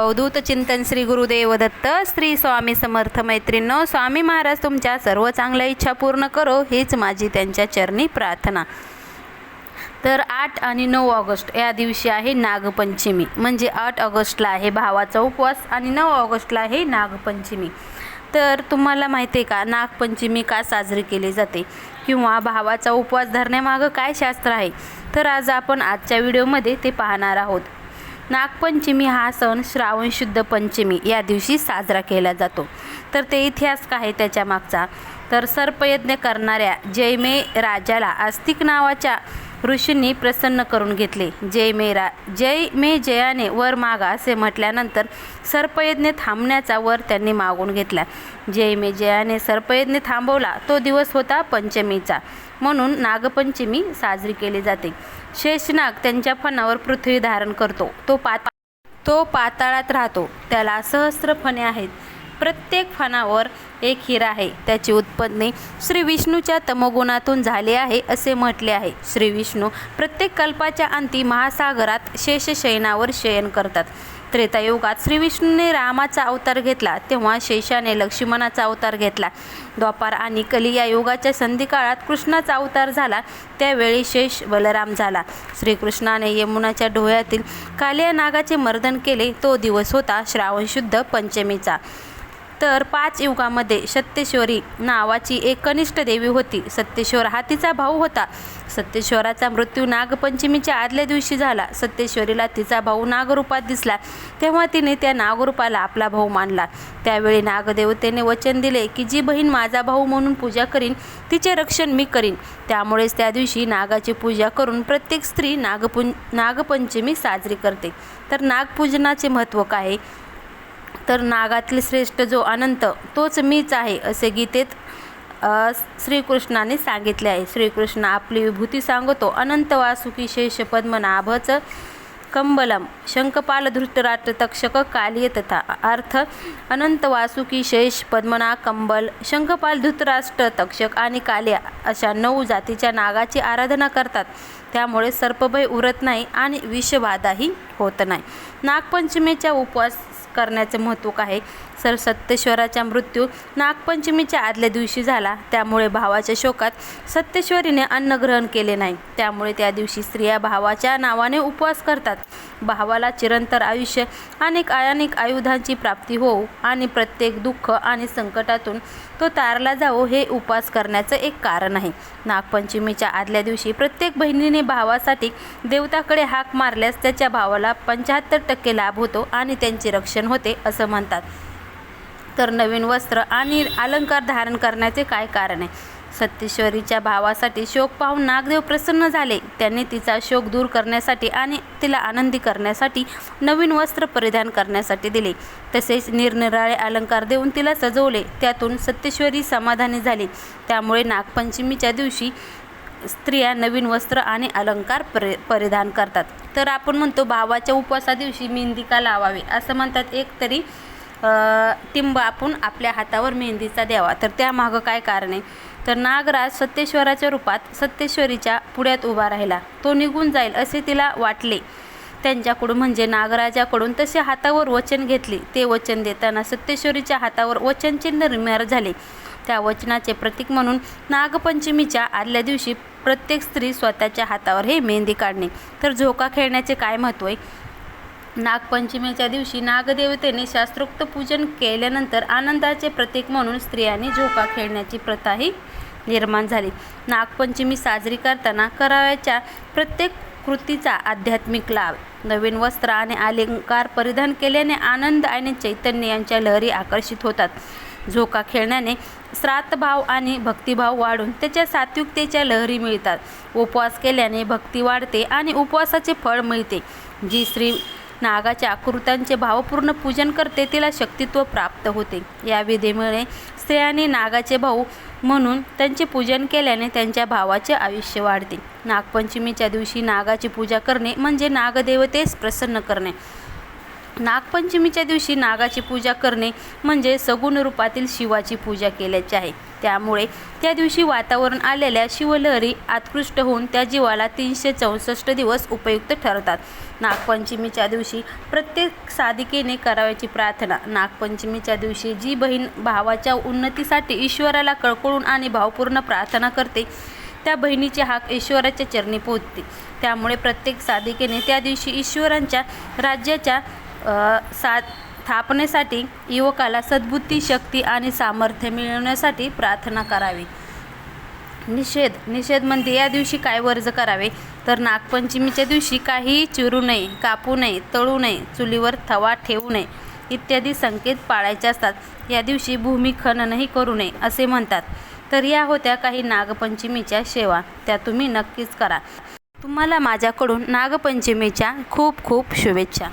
अवधूत चिंतन श्री गुरुदेव दत्त श्री स्वामी समर्थ मैत्रींनो स्वामी महाराज तुमच्या सर्व चांगल्या इच्छा पूर्ण करो हीच माझी त्यांच्या चरणी प्रार्थना. तर आठ आणि नऊ ऑगस्ट या दिवशी आहे नागपंचमी. म्हणजे आठ ऑगस्टला आहे भावाचा उपवास आणि नऊ ऑगस्टला आहे नागपंचमी. तर तुम्हाला माहिती आहे का नागपंचमी का साजरी केली जाते? किंवा भावाचा उपवास धरण्यामागं काय शास्त्र आहे? तर आज आपण आजच्या व्हिडिओमध्ये ते पाहणार आहोत. नागपंचमी हा सण श्रावण शुद्ध पंचमी या दिवशी साजरा केला जातो. तर ते इतिहास काय आहे त्याच्या मागचा? तर सर्पयज्ञ करणाऱ्या जयमे राजाला आस्तिक नावाच्या ऋषींनी प्रसन्न करून घेतले. जय मेरा जय मे जयाने वर मागा असे म्हटल्यानंतर सर्पयज्ञ थांबण्याचा वर त्यांनी मागून घेतला. जय मे जयाने सर्पयज्ञ थांबवला तो दिवस होता पंचमीचा. म्हणून नागपंचमी साजरी केली जाते. शेषनाग त्यांच्या फणावर पृथ्वी धारण करतो. तो पात तो पाताळात राहतो. त्याला सहस्र फणे आहेत. प्रत्येक फणावर एक हिरा आहे. त्याची उत्पत्ती श्री विष्णूच्या तमोगुणातून झाली आहे असे म्हटले आहे. श्री विष्णू प्रत्येक कल्पाच्या अंती महासागरात शेषशयनावर शयन करतात. त्रेतायुगात श्रीविष्णूने रामाचा अवतार घेतला तेव्हा शेषाने लक्ष्मणाचा अवतार घेतला. द्वापार आणि कली या युगाच्या संधिकाळात कृष्णाचा अवतार झाला त्यावेळी शेष बलराम झाला. श्रीकृष्णाने यमुनाच्या डोळ्यातील कालिया नागाचे मर्दन केले तो दिवस होता श्रावण शुद्ध पंचमीचा. तर पाच युगामध्ये सत्यश्वरी नावाची एक कनिष्ठ देवी होती. सत्यश्वर हा तिचा भाऊ होता. सत्यश्वराचा मृत्यू नागपंचमीच्या आदल्या दिवशी झाला. सत्यश्वरीला तिचा भाऊ नागरूपात दिसला. तेव्हा तिने त्या नागरूपाला आपला भाऊ मानला. त्यावेळी नागदेवतेने वचन दिले की जी बहीण माझा भाऊ म्हणून पूजा करीन तिचे रक्षण मी करीन. त्यामुळेच त्या दिवशी नागाची पूजा करून प्रत्येक स्त्री नागपुं नागपंचमी साजरी करते. तर नागपूजनाचे महत्त्व काय? आहे तर नागातील श्रेष्ठ जो अनंत तोच मीच आहे असे गीतेत श्रीकृष्णाने सांगितले आहे. श्रीकृष्ण आपली विभूती सांगतो अनंत वासुकी शेष पद्मनाभच कंबलम. शंखपाल धृतराष्ट्र तक्षक कालिय तथा अर्थ अनंत वासुकी शेष पद्मना कंबल शंखपाल धृतराष्ट्र तक्षक आणि कालिया अशा नऊ जातीच्या नागाची आराधना करतात. त्यामुळे सर्पभय उरत नाही आणि विषबाधाही होत नाही. नागपंचमीचा उपवास करण्याचे महत्त्व आहे सर सत्यश्वराचा मृत्यू नागपंचमीच्या आदल्या दिवशी झाला. त्यामुळे भावाच्या शोकात सत्यश्वरीने अन्न ग्रहण केले नाही. त्यामुळे त्या दिवशी स्त्रिया भावाच्या नावाने उपवास करतात. भावाला चिरंतर आयुष्य अनेक अनेक आयुधांची प्राप्ती होऊ आणि प्रत्येक दुःख आणि संकटातून तो तारला जावो हे उपवास करण्याचं एक कारण आहे. नागपंचमीच्या आदल्या दिवशी प्रत्येक बहिणीने भावासाठी देवताकडे हाक मारल्यास त्याच्या भावाला पंच्याहत्तर टक्के लाभ होतो आणि त्यांचे रक्षण होते असं म्हणतात. तर नवीन वस्त्र आणि अलंकार धारण करण्याचे काय कारण आहे? सत्यश्वरीच्या भावासाठी शोक पाहून नागदेव प्रसन्न झाले. त्यांनी तिचा शोक दूर करण्यासाठी आणि तिला आनंदी करण्यासाठी नवीन वस्त्र परिधान करण्यासाठी दिले. तसेच निरनिराळे अलंकार देऊन तिला सजवले. त्यातून सत्यश्वरी समाधानी झाली. त्यामुळे नागपंचमीच्या दिवशी स्त्रिया नवीन वस्त्र आणि अलंकार परि परिधान करतात. तर आपण म्हणतो भावाच्या उपवासा दिवशी मेहंदी का लावावी असं म्हणतात एक तरी टिंब आपण आपल्या हातावर मेहंदीचा द्यावा. तर त्यामागं काय कारण आहे? तर नागराज सत्यश्वराच्या रूपात सत्यश्वरीच्या पुढ्यात उभा राहिला. तो निघून जाईल असे तिला वाटले. त्यांच्याकडून म्हणजे नागराजाकडून तसे हातावर वचन घेतले. ते वचन देताना सत्यश्वरीच्या हातावर वचनचिन्ह निर्माण झाले. त्या वचनाचे प्रतीक म्हणून नागपंचमीच्या आदल्या दिवशी प्रत्येक स्त्री स्वतःच्या हातावर हे मेहंदी काढणे. तर झोका खेळण्याचे काय महत्त्व आहे? नागपंचमीच्या दिवशी नागदेवतेने शास्त्रोक्त पूजन केल्यानंतर आनंदाचे प्रतीक म्हणून स्त्रियांनी झोका खेळण्याची प्रथाही निर्माण झाली. नागपंचमी साजरी करताना करावयाच्या प्रत्येक कृतीचा आध्यात्मिक लाभ नवीन वस्त्र आणि अलंकार परिधान केल्याने आनंद आणि चैतन्य यांच्या लहरी आकर्षित होतात. झोका खेळण्याने श्राद्धभाव आणि भक्तिभाव वाढून त्याच्या सात्विकतेच्या लहरी मिळतात. उपवास केल्याने भक्ती वाढते आणि उपवासाचे फळ मिळते. जी श्री नागाच्या आकृत्यांचे भावपूर्ण पूजन करते तिला शक्तित्व प्राप्त होते. या विधीमुळे स्त्रियांनी नागाचे भाऊ म्हणून त्यांचे पूजन केल्याने त्यांच्या भावाचे आयुष्य वाढते. नागपंचमीच्या दिवशी नागाची पूजा करणे म्हणजे नागदेवतेस प्रसन्न करणे. नागपंचमीच्या दिवशी नागाची पूजा करणे म्हणजे सगुण रूपातील शिवाची पूजा केल्याची आहे. त्यामुळे त्या दिवशी वातावरण आलेल्या शिवलहरी आत्कृष्ट होऊन त्या जीवाला तीनशे चौसष्ट दिवस उपयुक्त ठरतात. नागपंचमीच्या दिवशी प्रत्येक साधिकेने करावयाची प्रार्थना. नागपंचमीच्या दिवशी जी बहीण भावाच्या उन्नतीसाठी ईश्वराला कळकळून आणि भावपूर्ण प्रार्थना करते त्या बहिणीचे हाक ईश्वराच्या चरणी पोहोचते त्यामुळे प्रत्येक साधिकेने त्या दिवशी ईश्वरांच्या राज्याच्या सा स्थापनेसाठी युवकाला सद्बुद्धी शक्ती आणि सामर्थ्य मिळवण्यासाठी प्रार्थना करावी. निषेध निषेध म्हणजे या दिवशी काय वर्ज करावे? तर नागपंचमीच्या दिवशी काहीही चिरू नये कापू नये तळू नये चुलीवर थवा ठेवू नये इत्यादी संकेत पाळायचे असतात. या दिवशी भूमिखननही करू नये असे म्हणतात. तर या होत्या काही नागपंचमीच्या सेवा त्या तुम्ही नक्कीच करा. तुम्हाला माझ्याकडून नागपंचमीच्या खूप खूप शुभेच्छा.